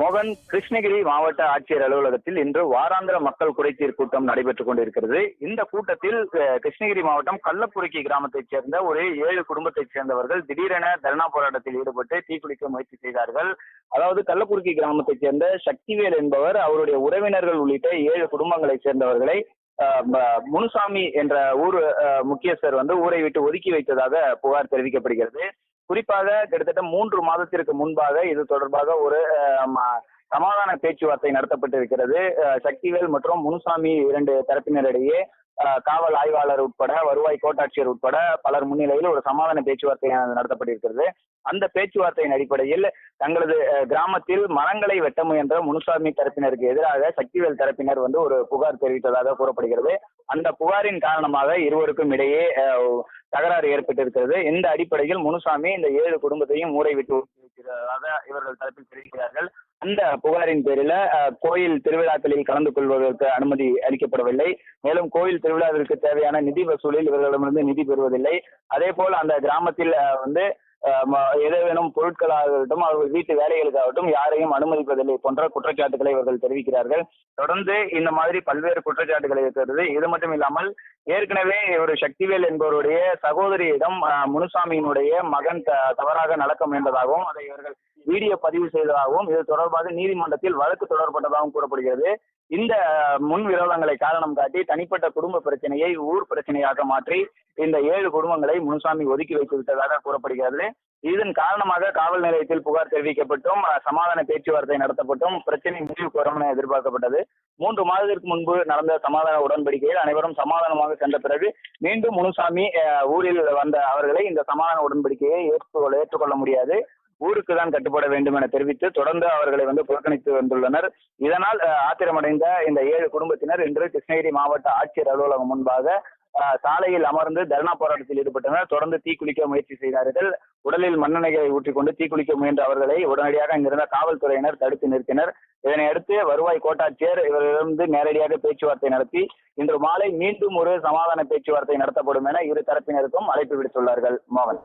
மோகன் கிருஷ்ணகிரி மாவட்ட ஆட்சியர் அலுவலகத்தில் இன்று வாராந்திர மக்கள் குறைதீர் கூட்டம் நடைபெற்றுக் கொண்டிருக்கிறது. இந்த கூட்டத்தில் கிருஷ்ணகிரி மாவட்டம் கள்ளக்குறிச்சி கிராமத்தைச் சேர்ந்த ஒரு ஏழு குடும்பத்தைச் சேர்ந்தவர்கள் திடீரென தர்ணா போராட்டத்தில் ஈடுபட்டு தீக்குளிக்க முயற்சி செய்தார்கள். அதாவது கள்ளக்குறிச்சி கிராமத்தைச் சேர்ந்த சக்திவேல் என்பவர் அவருடைய உறவினர்கள் உள்ளிட்ட ஏழு குடும்பங்களைச் சேர்ந்தவர்களை முனுசாமி என்ற ஊர் முக்கியஸ்தர் வந்து ஊரை விட்டு ஒதுக்கி வைத்ததாக புகார் தெரிவிக்கப்படுகிறது. குறிப்பாக கிட்டத்தட்ட மூன்று மாதத்திற்கு முன்பாக இது தொடர்பாக ஒரு சமாதான பேச்சுவார்த்தை நடத்தப்பட்டிருக்கிறது. அஹ், சக்திவேல் மற்றும் முனுசாமி இரண்டு தரப்பினரிடையே காவல் ஆய்வாளர் உட்பட வருவாய் கோட்டாட்சியர் உட்பட பலர் முன்னிலையில் ஒரு சமாதான பேச்சுவார்த்தை நடத்தப்பட்டிருக்கிறது. அந்த பேச்சுவார்த்தையின் அடிப்படையில் தங்களது கிராமத்தில் மரங்களை வெட்ட முயன்ற முனுசாமி தரப்பினருக்கு எதிராக சக்திவேல் தரப்பினர் வந்து ஒரு புகார் தெரிவித்ததாக கூறப்படுகிறது. அந்த புகாரின் காரணமாக இருவருக்கும் இடையே அஹ், தகராறு ஏற்பட்டிருக்கிறது. இந்த அடிப்படையில் முனுசாமி இந்த ஏழு குடும்பத்தையும் ஊரை விட்டு இவர்கள் தரப்பில் தெரிவிக்கிறார்கள். அந்த புகாரின் பேரில் கோயில் திருவிழாக்களில் கலந்து கொள்வதற்கு அனுமதி அளிக்கப்படவில்லை. மேலும் கோயில் திருவிழாவிற்கு தேவையான நிதி வசூலில் இவர்களிடமிருந்து நிதி பெறுவதில்லை. அதே போல் அந்த கிராமத்தில் வந்து அஹ், வேணும் ஏதேனும் பொருட்களாகட்டும் அவர்கள் வீட்டு வேலைகளுக்காகட்டும் யாரையும் அனுமதிப்பதில்லை போன்ற குற்றச்சாட்டுகளை இவர்கள் தெரிவிக்கிறார்கள். தொடர்ந்து இந்த மாதிரி பல்வேறு குற்றச்சாட்டுகளை இருக்கிறது. இது மட்டும் இல்லாமல் ஏற்கனவே ஒரு சக்திவேல் என்பவருடைய சகோதரியிடம் முனுசாமியினுடைய மகன் தவறாக நடக்க முயன்றதாகவும் அதை இவர்கள் வீடியோ பதிவு செய்ததாகவும் இது தொடர்பாக நீதிமன்றத்தில் வழக்கு தொடரப்பட்டதாகவும் கூறப்படுகிறது. இந்த முன் விரோதங்களை காரணம் காட்டி தனிப்பட்ட குடும்ப பிரச்சனையை ஊர் பிரச்சனையாக மாற்றி இந்த ஏழு குடும்பங்களை முனுசாமி ஒதுக்கி வைத்து விட்டதாக கூறப்படுகிறது. இதன் காரணமாக காவல் நிலையத்தில் புகார் தெரிவிக்கப்பட்டும் சமாதான பேச்சுவார்த்தை நடத்தப்பட்டும் பிரச்சனை முடிவுக்கு வரும் என எதிர்பார்க்கப்பட்டது. மூன்று மாதத்திற்கு முன்பு நடந்த சமாதான உடன்படிக்கையில் அனைவரும் சமாதானமாக சென்ற பிறகு மீண்டும் முனுசாமி அஹ், ஊரில் வந்த அவர்களை இந்த சமாதான உடன்படிக்கையை ஏற்றுக்கொள்ள ஏற்றுக்கொள்ள முடியாது. ஊருக்கு தான் கட்டுப்பட வேண்டும் என தெரிவித்து தொடர்ந்து அவர்களை வந்து புறக்கணித்து வந்துள்ளனர். இதனால் ஆத்திரமடைந்த இந்த ஏழு குடும்பத்தினர் இன்று கிருஷ்ணகிரி மாவட்ட ஆட்சியர் அலுவலகம் முன்பாக சாலையில் அமர்ந்து தர்ணா போராட்டத்தில் ஈடுபட்டனர். தொடர்ந்து தீக்குளிக்க முயற்சி செய்தார்கள். உடலில் மண்ணெண்ணெய்களை ஊற்றிக்கொண்டு தீக்குளிக்க முயன்ற அவர்களை உடனடியாக இங்கிருந்த காவல்துறையினர் தடுத்து நிறுத்தினர். இதனையடுத்து வருவாய் கோட்டாட்சியர் இவரிடமிருந்து நேரடியாக பேச்சுவார்த்தை நடத்தி இன்று மாலை மீண்டும் ஒரு சமாதான பேச்சுவார்த்தை நடத்தப்படும் என இரு தரப்பினருக்கும் அழைப்பு விடுத்துள்ளார்கள் மோகன்.